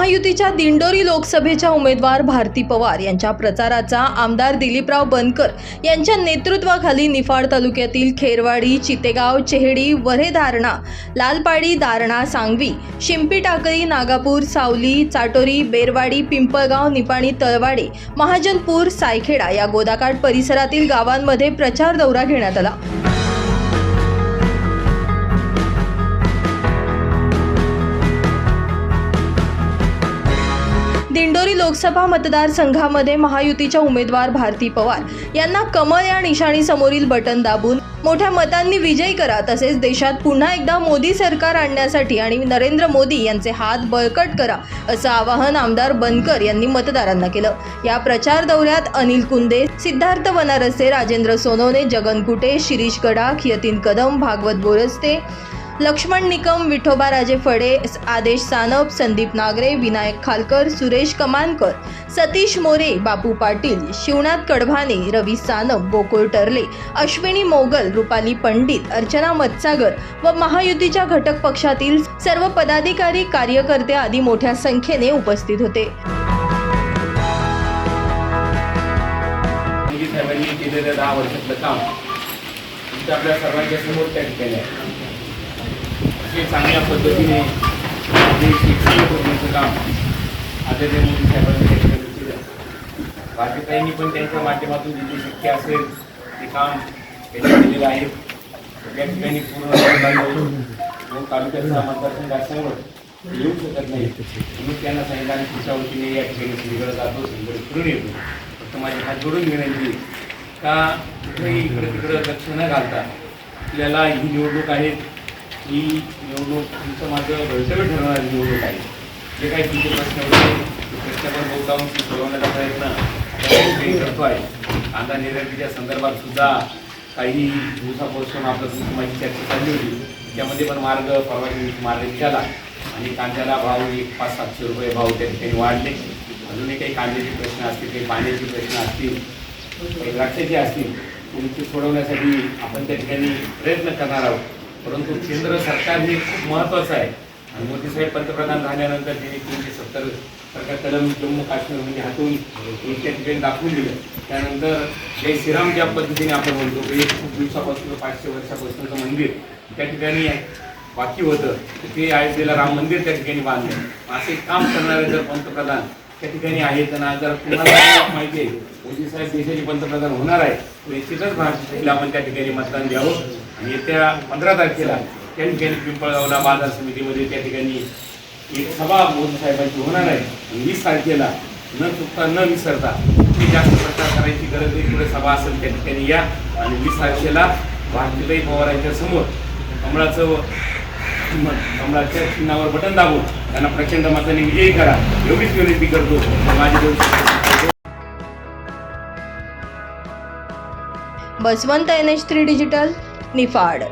महायुतीच्या दिंडोरी लोकसभेच्या उमेदवार भारती पवार यांच्या प्रचाराचा आमदार दिलीपराव बनकर यांच्या नेतृत्वाखाली निफाड तालुक्यातील खेरवाडी चितेगाव चेहडी वरे धारणा लालपाडी दारणा सांगवी शिंपी टाकळी नागापूर सावली चाटोरी बेरवाडी पिंपळगाव निपाणी तळवाडे महाजनपूर सायखेडा या गोदाकाठ परिसरातील गावांमध्ये प्रचार दौरा घेण्यात आला. दिंडोरी लोकसभा मतदारसंघामध्ये महायुतीच्या उमेदवार भारती पवार यांना कमळ या निशाणीसमोरील बटन दाबून मोठ्या मतांनी विजयी करा तसेच देशात पुन्हा एकदा मोदी सरकार आणण्यासाठी आणि नरेंद्र मोदी यांचे हात बळकट करा असं आवाहन आमदार बनकर यांनी मतदारांना केलं. या प्रचार दौऱ्यात अनिल कुंदे सिद्धार्थ वनारसे राजेंद्र सोनवणे जगन कुटे शिरीष गडाख यतीन कदम भागवत बोरस्ते लक्ष्मण निकम विठोबा राजे फडे आदेश सानप संदीप नागरे विनायक खालकर सुरेश कमानकर सतीश मोरे बापू पाटील शिवनाथ कडभाने रवी सानप गोकुळ टर्ले अश्विनी मोगल रुपाली पंडित अर्चना मत्सागर व महायुतीच्या घटक पक्षातील सर्व पदाधिकारी कार्यकर्ते आदी मोठ्या संख्येने उपस्थित होते. केलेलं दहा वर्षातलं काम आपल्या सर्वांच्या समोर त्या ठिकाणी अतिशय चांगल्या पद्धतीने जे शिक्षण करण्याचं काम आदरणीय मोदी साहेबांनी केलं. पण त्यांच्या माध्यमातून जिथे शक्य असेल ते काम त्यांनी केलेलं आहे. त्या ठिकाणी पूर्ण तालुक्याचा मतदारसंघ असल्यामुळं येऊ शकत नाही. म्हणून त्यांना सांगितलं आणि पुढच्या वतीने या ठिकाणी सिंगड जातो सिंगड फिरून येतो फक्त माझी हात जोडून विनंती का कुठेही इकडं तिकडं लक्ष न घालता आपल्याला ही निवडणूक आहे. ही निवडणूक तुमचं माझं भवितव्य ठरवणारी निवडणूक आहे. जे काही तुमचे प्रश्न होते प्रश्नावर प्रश्न बहुतांश सोडवण्याचा प्रयत्न काही करतो आहे कांदा निर्यातीच्या संदर्भात सुद्धा काही दिवसापासून आपलं तुमची माझी चर्चा चालली होती. त्यामध्ये पण मार्ग परवानगी मार्ग निघाला. आणि कांद्याला भाव एक पाच सातशे रुपये भाव त्या ठिकाणी वाढले. अजूनही काही कांद्याचे प्रश्न असतील काही पाण्याचे प्रश्न असतील काही द्राक्षाचे असतील तुमचे सोडवण्यासाठी आपण त्या ठिकाणी प्रयत्न करणार आहोत. परंतु केंद्र सरकार हे खूप महत्त्वाचं आहे. आणि मोदी साहेब पंतप्रधान झाल्यानंतर त्यांनी तीनशे सत्तर सरकार कलम जम्मू काश्मीर म्हणजे हातून त्या ठिकाणी दाखवून दिलं. त्यानंतर जय श्रीराम ज्या पद्धतीने आपण म्हणतो की एक खूप दिवसापासून पाचशे वर्षापासूनचं मंदिर त्या ठिकाणी बाकी होतं. तर ते अयोध्येला राम मंदिर त्या ठिकाणी बांधलं. असे काम करणारे जर पंतप्रधान त्या ठिकाणी आहेत आणि जर कुणाला माहिती आहे. मोदी साहेब देशाचे पंतप्रधान होणार आहे तर निश्चितच भारताला आपण त्या ठिकाणी मतदान द्यावं. आणि येत्या पंधरा तारखेला त्या ठिकाणी पिंपळगावला बाजार समितीमध्ये त्या ठिकाणी एक सभा मोदी साहेबांची होणार आहे. आणि वीस तारखेला न चुकता न विसरता ती जास्त प्रचार करायची गरज नाही पुढे सभा असेल त्या ठिकाणी या. आणि वीस तारखेला भारतीताई पवारांच्या समोर कमळाचं कमलाच्या चिन्हावर बटन दाबून त्यांना प्रचंड मताने विजयी करा. एवढीच विनंती करतो. माझी दोन Basvant N H three digital Niphad.